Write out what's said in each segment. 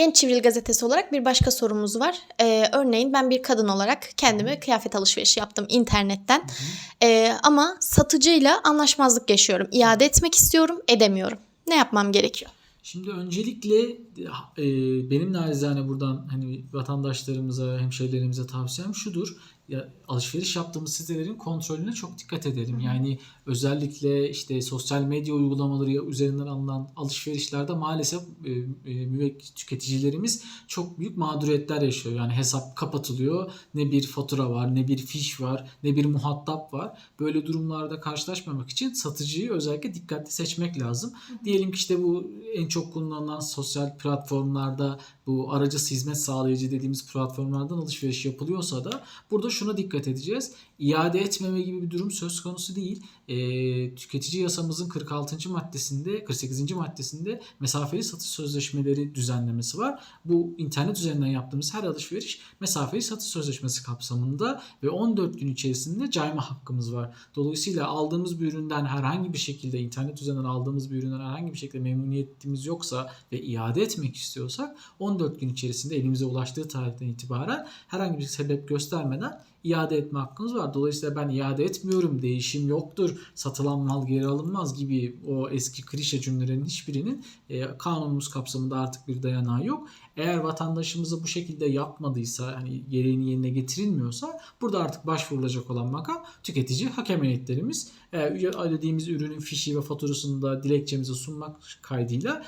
Genç Çivril Gazetesi olarak bir başka sorumuz var. Ee, örneğin ben bir kadın olarak kendime kıyafet alışverişi yaptım internetten. Ee, ama satıcıyla anlaşmazlık yaşıyorum. İade etmek istiyorum, edemiyorum. Ne yapmam gerekiyor? Şimdi öncelikle e, benim narizane buradan hani vatandaşlarımıza, hemşehrilerimize tavsiyem şudur. Alışveriş yaptığımız sitelerin kontrolüne çok dikkat edelim. Yani özellikle işte sosyal medya uygulamaları üzerinden alınan alışverişlerde maalesef e, e, müvek- tüketicilerimiz çok büyük mağduriyetler yaşıyor. Yani hesap kapatılıyor. Ne bir fatura var, ne bir fiş var, ne bir muhatap var. Böyle durumlarda karşılaşmamak için satıcıyı özellikle dikkatli seçmek lazım. Diyelim ki işte bu en çok kullanılan sosyal platformlarda bu aracısı hizmet sağlayıcı dediğimiz platformlardan alışveriş yapılıyorsa da burada şuna dikkat edeceğiz. İade etmeme gibi bir durum söz konusu değil. Ee, tüketici yasamızın 46. maddesinde 48. maddesinde mesafeli satış sözleşmeleri düzenlemesi var. Bu internet üzerinden yaptığımız her alışveriş mesafeli satış sözleşmesi kapsamında ve 14 gün içerisinde cayma hakkımız var. Dolayısıyla aldığımız bir üründen herhangi bir şekilde internet üzerinden aldığımız bir üründen herhangi bir şekilde memnuniyetimiz yoksa ve iade etmek istiyorsak 14 gün içerisinde elimize ulaştığı tarihten itibaren herhangi bir sebep göstermeden iade etme hakkımız var. Dolayısıyla ben iade etmiyorum, değişim yoktur, satılan mal geri alınmaz gibi o eski klişe cümlelerin hiçbirinin e, kanunumuz kapsamında artık bir dayanağı yok. Eğer vatandaşımıza bu şekilde yapmadıysa, hani gereğini yerine getirilmiyorsa burada artık başvurulacak olan makam tüketici hakem heyetlerimiz. Eğer ödediğimiz ürünün fişi ve faturasını da dilekçemize sunmak kaydıyla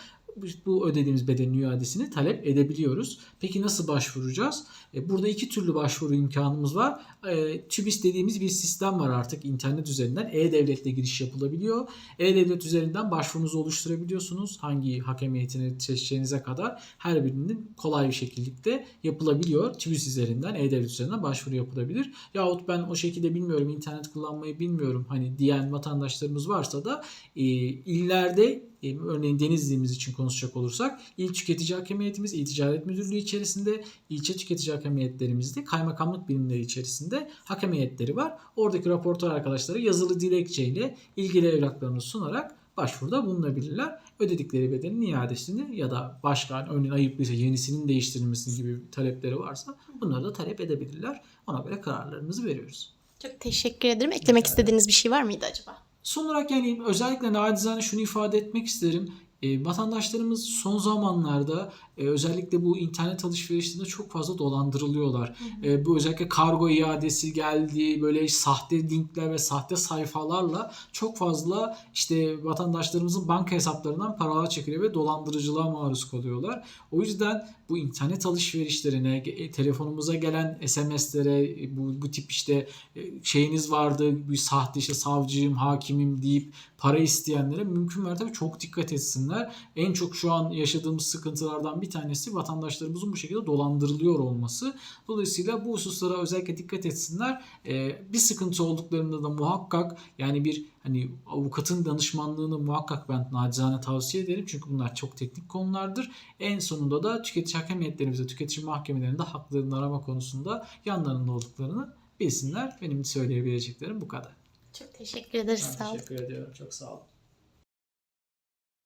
bu ödediğimiz bedelin iadesini talep edebiliyoruz. Peki nasıl başvuracağız? E, Burada iki türlü başvuru imkanımız var. E, TÜBİS dediğimiz bir sistem var artık internet üzerinden. E-Devlet'le giriş yapılabiliyor. E-Devlet üzerinden başvurunuzu oluşturabiliyorsunuz. Hangi hakem heyetini seçeceğinize kadar her birinin kolay bir şekilde yapılabiliyor. TÜBİS üzerinden, E-Devlet üzerinden başvuru yapılabilir. Yahut ben o şekilde bilmiyorum, internet kullanmayı bilmiyorum hani diyen vatandaşlarımız varsa da e, illerde örneğin Denizli'miz için konuşacak olursak İl Tüketici Hakem Heyetimiz, İl Ticaret Müdürlüğü içerisinde, ilçe tüketici hakem heyetlerimizde, kaymakamlık birimleri içerisinde hakem heyetleri var. Oradaki raportör arkadaşları yazılı dilekçeyle ilgili evraklarını sunarak başvuruda bulunabilirler. Ödedikleri bedelin iadesini ya da başka örneğin ayıplıysa yenisinin değiştirilmesini gibi talepleri varsa bunları da talep edebilirler. Ona göre kararlarımızı veriyoruz. Çok teşekkür ederim. Eklemek ederim. istediğiniz bir şey var mıydı acaba? Son olarak yani özellikle nacizane şunu ifade etmek isterim. E, vatandaşlarımız son zamanlarda e, özellikle bu internet alışverişinde çok fazla dolandırılıyorlar. E, bu özellikle kargo iadesi geldi, böyle sahte linkler ve sahte sayfalarla çok fazla işte vatandaşlarımızın banka hesaplarından paralar çekiliyor ve dolandırıcılığa maruz kalıyorlar. O yüzden bu internet alışverişlerine, e, telefonumuza gelen SMS'lere, e, bu, bu tip işte e, şeyiniz vardı, bir sahte işte savcıyım, hakimim deyip para isteyenlere mümkün mertebe çok dikkat etsinler. En çok şu an yaşadığımız sıkıntılardan bir tanesi vatandaşlarımızın bu şekilde dolandırılıyor olması. Dolayısıyla bu hususlara özellikle dikkat etsinler. Ee, bir sıkıntı olduklarında da muhakkak yani bir hani avukatın danışmanlığını muhakkak ben nacizane tavsiye ederim. Çünkü bunlar çok teknik konulardır. En sonunda da tüketici hakem heyetlerimize, tüketici mahkemelerinde haklarını arama konusunda yanlarında olduklarını bilsinler. Benim söyleyebileceklerim bu kadar. Çok teşekkür ederiz. Ben Sağ olun. teşekkür ediyorum. Çok sağ olun.